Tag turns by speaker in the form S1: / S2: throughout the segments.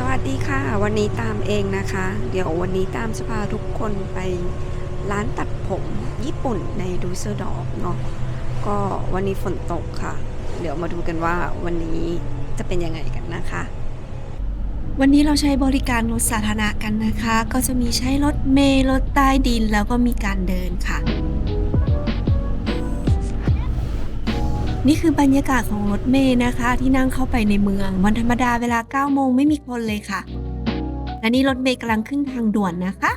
S1: สวัสดีค่ะ วันนี้ตามเองนะคะ เดี๋ยววันนี้ตามจะพาทุกคนไปร้านตัดผมญี่ปุ่นในดูเซอร์ดอร์เนาะก็วันนี้ฝนตกค่ะ เดี๋ยวมาดูกันว่าวันนี้จะเป็นยังไงกันนะคะ
S2: วันนี้เราใช้บริการรถสาธารณะกันนะคะ ก็จะมีใช้รถเมล์รถใต้ดินแล้วก็มีการเดินค่ะ นี่คือบรรยากาศของรถเมล์นะคะ ที่นั่งเข้าไปในเมือง วันธรรมดาเวลา 9 โมงไม่มีคนเลยค่ะ และนี่รถเมล์กำลังขึ้นทางด่วนนะคะ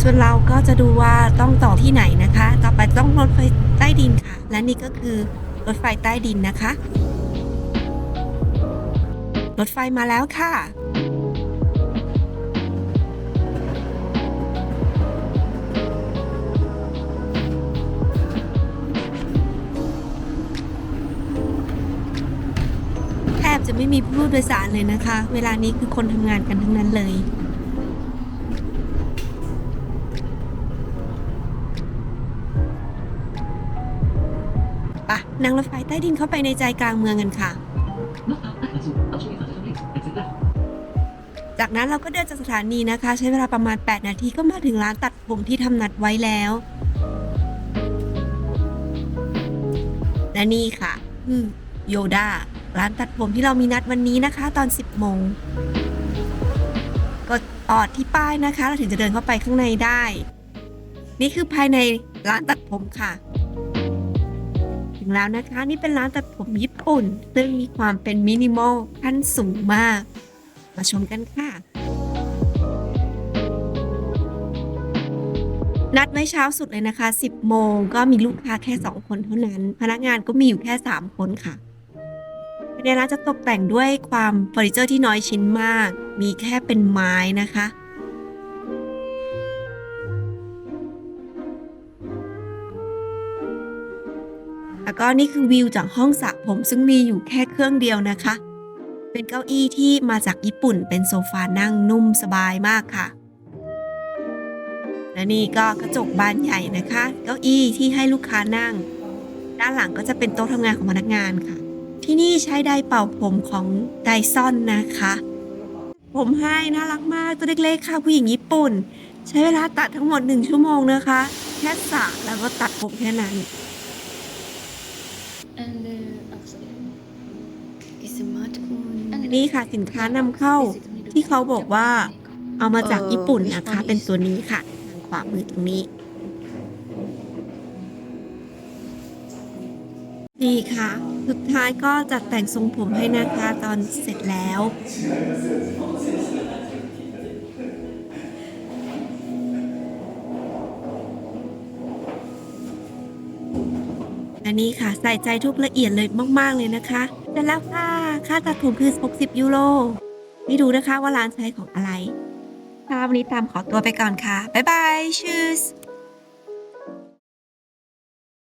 S2: ส่วนเราก็จะดูว่าต้องต่อที่ไหนนะคะ ต่อไปต้องรถไฟใต้ดินค่ะ และนี่ก็คือรถไฟใต้ดินนะคะ รถไฟมาแล้วค่ะ จะไม่มีผู้โดยสารเลยนะคะ เวลานี้คือคนทำงานกันทั้งนั้นเลย ปะนั่งรถไฟใต้ดินเข้าไปในใจกลางเมืองกันค่ะ จากนั้นเราก็เดินจากสถานีนะคะ ใช้เวลาประมาณ 8 นาทีก็มาถึงร้านตัดผมที่ทำนัดไว้แล้วและนี่ค่ะคือโยดา ร้านตัดผมที่เรามีนัดวันนี้นะคะ ตอน 10โมงกดออดที่ป้ายนะคะ เราถึงจะเดินเข้าไปข้างในได้ นี่คือภายในร้านตัดผมค่ะ ถึงแล้วนะคะนี่เป็นร้านตัดผมญี่ปุ่น ซึ่งมีความเป็นมินิมอลขั้นสูงมาก มาชมกันค่ะ นัดไว้เช้าสุดเลยนะคะ 10 โมงก็มีลูกค้าแค่ 2 คนเท่านั้น พนักงานก็มีอยู่แค่ 3 คนค่ะ ภายในร้านจะตกแต่งด้วยความเฟอร์นิเจอร์ที่น้อยชิ้นมาก มีแค่เป็นไม้นะคะ แล้วก็นี่คือวิวจากห้องสระผมซึ่งมีอยู่แค่เครื่องเดียวนะคะ เป็นเก้าอี้ที่มาจากญี่ปุ่นเป็นโซฟานั่งนุ่มสบายมากค่ะและนี่ก็กระจกบานใหญ่นะคะ เก้าอี้ที่ให้ลูกค้านั่ง ด้านหลังก็จะเป็นโต๊ะทำงานของพนักงานค่ะ ที่นี่ใช้ไดร์เป่าผมของไดซอนนะคะ ผมให้น่ารักมากตัวเล็กๆค่ะผู้หญิงญี่ปุ่น ใช้เวลาตัดทั้งหมด 1 ชั่วโมงนะคะ แค่สระแล้วก็ตัดผมแค่นั้น
S3: And uh, sorry.
S4: It's smartphone.
S3: And
S2: นี่ค่ะสินค้านำเข้าที่เขาบอกว่าเอามาจากญี่ปุ่นนะคะ เป็นตัวนี้ค่ะ ทางขวามือตรงนี้ นี่ค่ะ สุดท้ายก็จัดแต่งทรงผมให้นะคะตอนเสร็จแล้ว อันนี้ค่ะใส่ใจทุกละเอียดเลยมาก ๆ เลยนะคะแต่แล้วค่ะค่าตัดผมคือ 60 ยูโรนี่ดูนะคะว่าร้านใช้ของอะไรค่ะวันนี้ตามขอตัวไปก่อนค่ะ บ๊ายบายชูส